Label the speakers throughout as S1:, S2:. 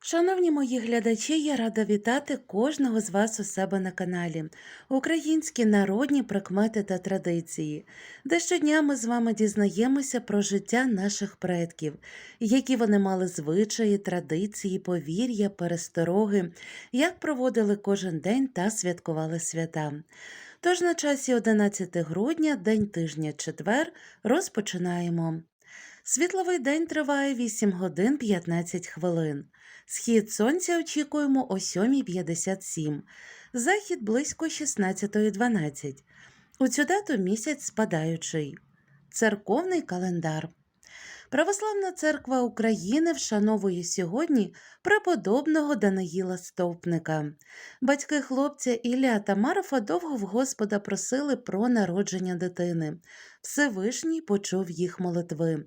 S1: Шановні мої глядачі, я рада вітати кожного з вас у себе на каналі Українські народні прикмети та традиції, де щодня ми з вами дізнаємося про життя наших предків, які вони мали звичаї, традиції, повір'я, перестороги, як проводили кожен день та святкували свята. Тож на часі 11 грудня, день тижня четвер, розпочинаємо. Світловий день триває 8 годин 15 хвилин. Схід сонця очікуємо о 7.57, захід близько 16.12. У цю дату місяць спадаючий. Церковний календар. Православна церква України вшановує сьогодні преподобного Даниїла Стовпника. Батьки хлопця Ілля та Марфа довго в Господа просили про народження дитини. Всевишній почув їх молитви.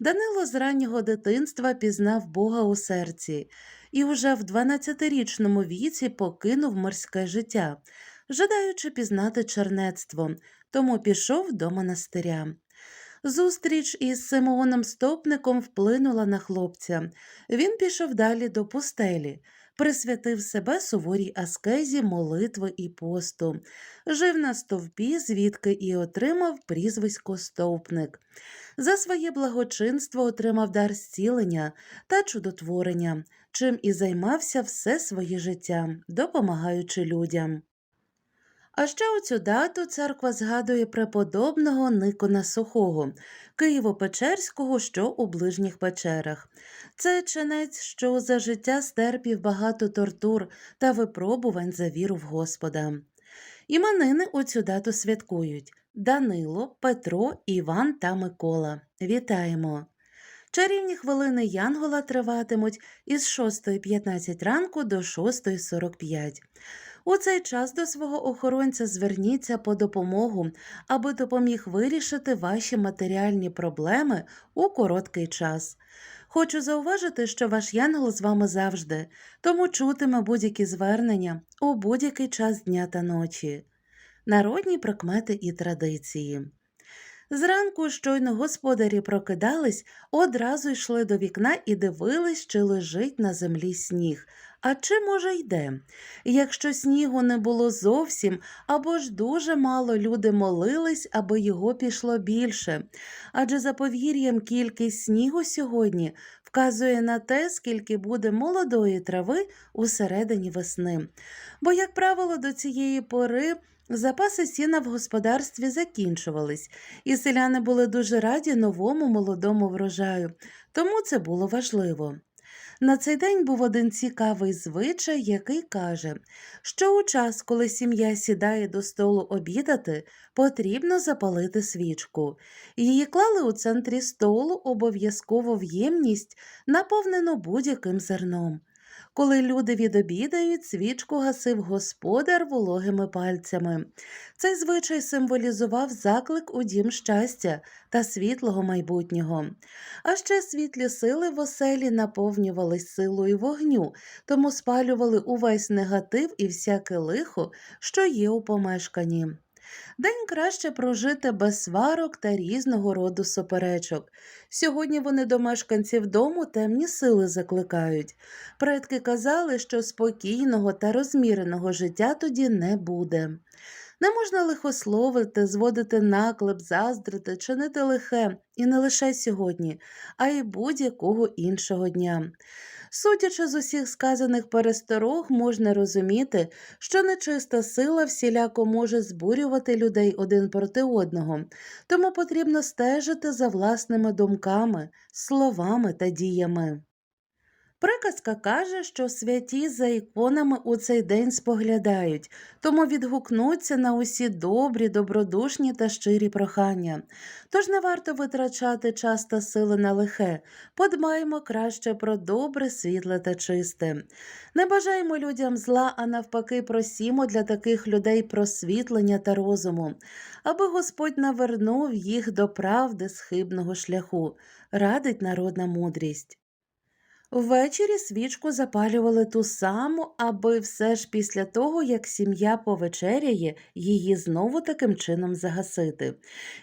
S1: Данило з раннього дитинства пізнав Бога у серці і уже в 12-річному віці покинув морське життя, жадаючи пізнати чернецтво, тому пішов до монастиря. Зустріч із Симеоном Стопником вплинула на хлопця. Він пішов далі до пустелі, присвятив себе суворій аскезі, молитви і посту, жив на стовпі, звідки і отримав прізвисько Стовпник. За своє благочинство отримав дар зцілення та чудотворення, чим і займався все своє життя, допомагаючи людям. А ще у цю дату церква згадує преподобного Никона Сухого, Києво-Печерського, що у ближніх печерах. Це чинець, що за життя стерпів багато тортур та випробувань за віру в Господа. Іменини у цю дату святкують Данило, Петро, Іван та Микола. Вітаємо! Чарівні хвилини Янгола триватимуть із 6.15 ранку до 6.45. У цей час до свого охоронця зверніться по допомогу, аби допоміг вирішити ваші матеріальні проблеми у короткий час. Хочу зауважити, що ваш янгол з вами завжди, тому чутиме будь-які звернення у будь-який час дня та ночі. Народні прикмети і традиції. Зранку, щойно господарі прокидались, одразу йшли до вікна і дивились, чи лежить на землі сніг, а чи, може, йде. Якщо снігу не було зовсім, або ж дуже мало люди молились, аби його пішло більше. Адже за повір'ям кількість снігу сьогодні вказує на те, скільки буде молодої трави у середині весни. Бо, як правило, до цієї пори. Запаси сіна в господарстві закінчувались, і селяни були дуже раді новому молодому врожаю, тому це було важливо. На цей день був один цікавий звичай, який каже, що у час, коли сім'я сідає до столу обідати, потрібно запалити свічку. Її клали у центрі столу обов'язково в ємність, наповнену будь-яким зерном. Коли люди відобідають, свічку гасив господар вологими пальцями. Цей звичай символізував заклик у дім щастя та світлого майбутнього. А ще світлі сили в оселі наповнювались силою вогню, тому спалювали увесь негатив і всяке лихо, що є у помешканні. День краще прожити без сварок та різного роду суперечок. Сьогодні вони до мешканців дому темні сили закликають. Предки казали, що спокійного та розміреного життя тоді не буде. Не можна лихословити, зводити наклеп, заздрити, чинити лихе, і не лише сьогодні, а й будь-якого іншого дня. Судячи з усіх сказаних пересторог, можна розуміти, що нечиста сила всіляко може збурювати людей один проти одного, тому потрібно стежити за власними думками, словами та діями. Приказка каже, що святі за іконами у цей день споглядають, тому відгукнуться на усі добрі, добродушні та щирі прохання. Тож не варто витрачати час та сили на лихе, подбаємо краще про добре, світле та чисте. Не бажаємо людям зла, а навпаки, просімо для таких людей просвітлення та розуму, аби Господь навернув їх до правди з хибного шляху, радить народна мудрість. Ввечері свічку запалювали ту саму, аби все ж після того, як сім'я повечеряє, її знову таким чином загасити.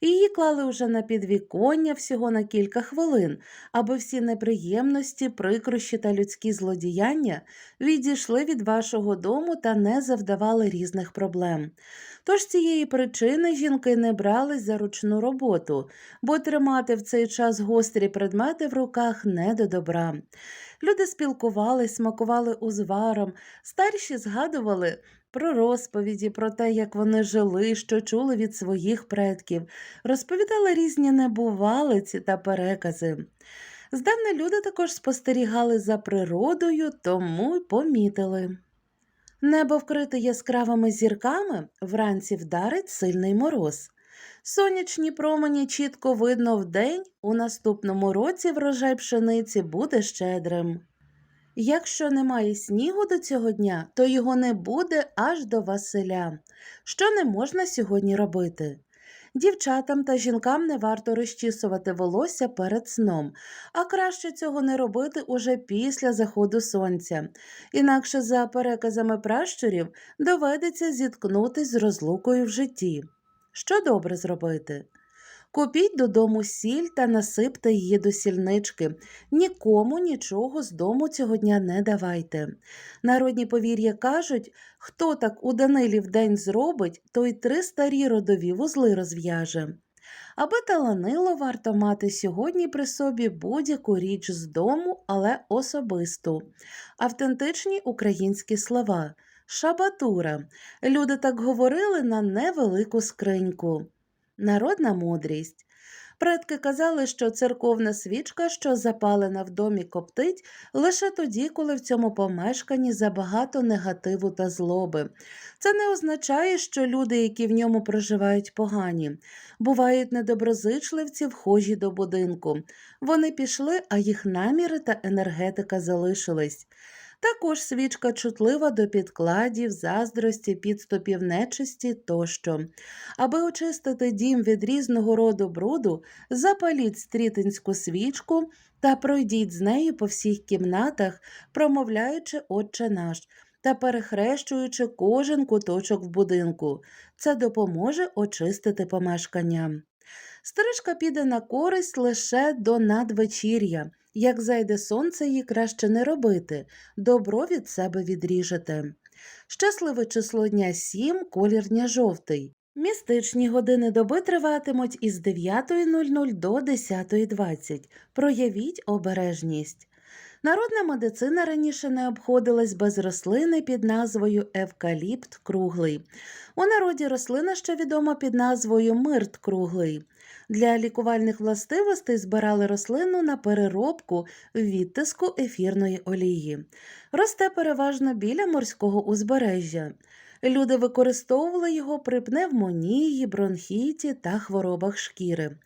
S1: Її клали уже на підвіконня всього на кілька хвилин, аби всі неприємності, прикрощі та людські злодіяння відійшли від вашого дому та не завдавали різних проблем. Тож цієї причини жінки не брались за ручну роботу, бо тримати в цей час гострі предмети в руках не до добра. Люди спілкувались, смакували узваром, старші згадували про розповіді, про те, як вони жили, що чули від своїх предків, розповідали різні небувалиці та перекази. Здавна люди також спостерігали за природою, тому й помітили. Небо вкрите яскравими зірками, вранці вдарить сильний мороз. Сонячні промені чітко видно вдень, у наступному році врожай пшениці буде щедрим. Якщо немає снігу до цього дня, то його не буде аж до Василя. Що не можна сьогодні робити? Дівчатам та жінкам не варто розчісувати волосся перед сном, а краще цього не робити уже після заходу сонця. Інакше, за переказами пращурів, доведеться зіткнутись з розлукою в житті. Що добре зробити? Купіть додому сіль та насипте її до сільнички. Нікому нічого з дому цього дня не давайте. Народні повір'я кажуть, хто так у Данилів день зробить, той три старі родові вузли розв'яже. Аби таланило, варто мати сьогодні при собі будь-яку річ з дому, але особисту. Автентичні українські слова. Шабатура. Люди так говорили на невелику скриньку. Народна мудрість. Предки казали, що церковна свічка, що запалена в домі коптить, лише тоді, коли в цьому помешканні забагато негативу та злоби. Це не означає, що люди, які в ньому проживають, погані. Бувають недоброзичливці, вхожі до будинку. Вони пішли, а їх наміри та енергетика залишились. Також свічка чутлива до підкладів, заздрості, підступів нечисті тощо. Аби очистити дім від різного роду бруду, запаліть стрітинську свічку та пройдіть з нею по всіх кімнатах, промовляючи Отче наш та перехрещуючи кожен куточок в будинку. Це допоможе очистити помешкання. Стрижка піде на користь лише до надвечір'я. Як зайде сонце, її краще не робити, добро від себе відріжете. Щасливе число дня 7, колір дня жовтий. Містичні години доби триватимуть із 9.00 до 10.20. Проявіть обережність. Народна медицина раніше не обходилась без рослини під назвою евкаліпт круглий. У народі рослина ще відома під назвою мирт круглий. Для лікувальних властивостей збирали рослину на переробку в відтиску ефірної олії. Росте переважно біля морського узбережжя. Люди використовували його при пневмонії, бронхіті та хворобах шкіри.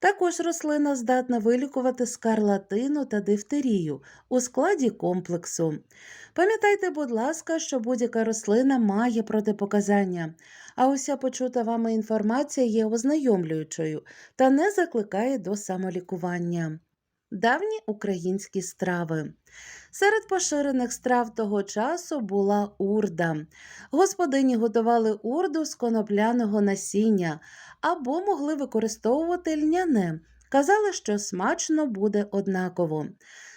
S1: Також рослина здатна вилікувати скарлатину та дифтерію у складі комплексу. Пам'ятайте, будь ласка, що будь-яка рослина має протипоказання, а уся почута вами інформація є ознайомлюючою та не закликає до самолікування. Давні українські страви. Серед поширених страв того часу була урда. Господині готували урду з конопляного насіння або могли використовувати льняне. Казали, що смачно буде однаково.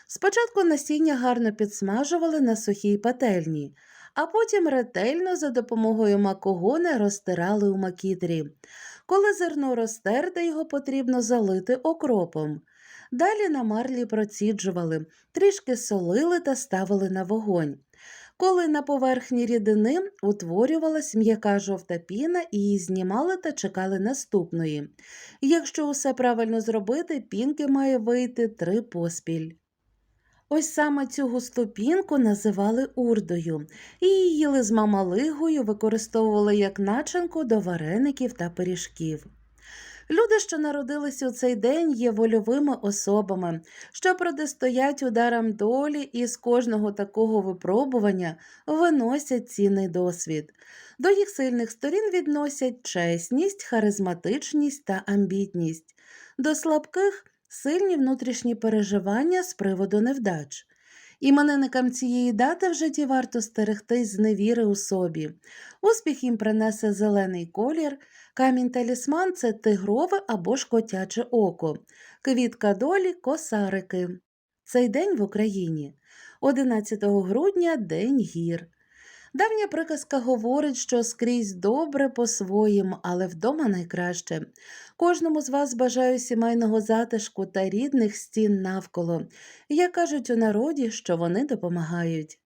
S1: Спочатку насіння гарно підсмажували на сухій пательні, а потім ретельно за допомогою макогони розтирали у макітрі. Коли зерно розтерте, його потрібно залити окропом. Далі на марлі проціджували, трішки солили та ставили на вогонь. Коли на поверхні рідини утворювалась м'яка жовта піна, її знімали та чекали наступної. Якщо усе правильно зробити, пінки має вийти три поспіль. Ось саме цю густу пінку називали урдою, і її їли з мамалигою, використовували як начинку до вареників та пиріжків. Люди, що народилися у цей день, є вольовими особами, що протистоять ударам долі і з кожного такого випробування виносять цінний досвід. До їх сильних сторін відносять чесність, харизматичність та амбітність, до слабких сильні внутрішні переживання з приводу невдач. Іменинникам цієї дати в житті варто стерегтись з невіри у собі. Успіх їм принесе зелений колір, камінь талісман це тигрове або ж котяче око, квітка долі косарики. Цей день в Україні 11 грудня День гір. Давня приказка говорить, що скрізь добре по-своєму, але вдома найкраще. Кожному з вас бажаю сімейного затишку та рідних стін навколо. Як кажуть у народі, що вони допомагають.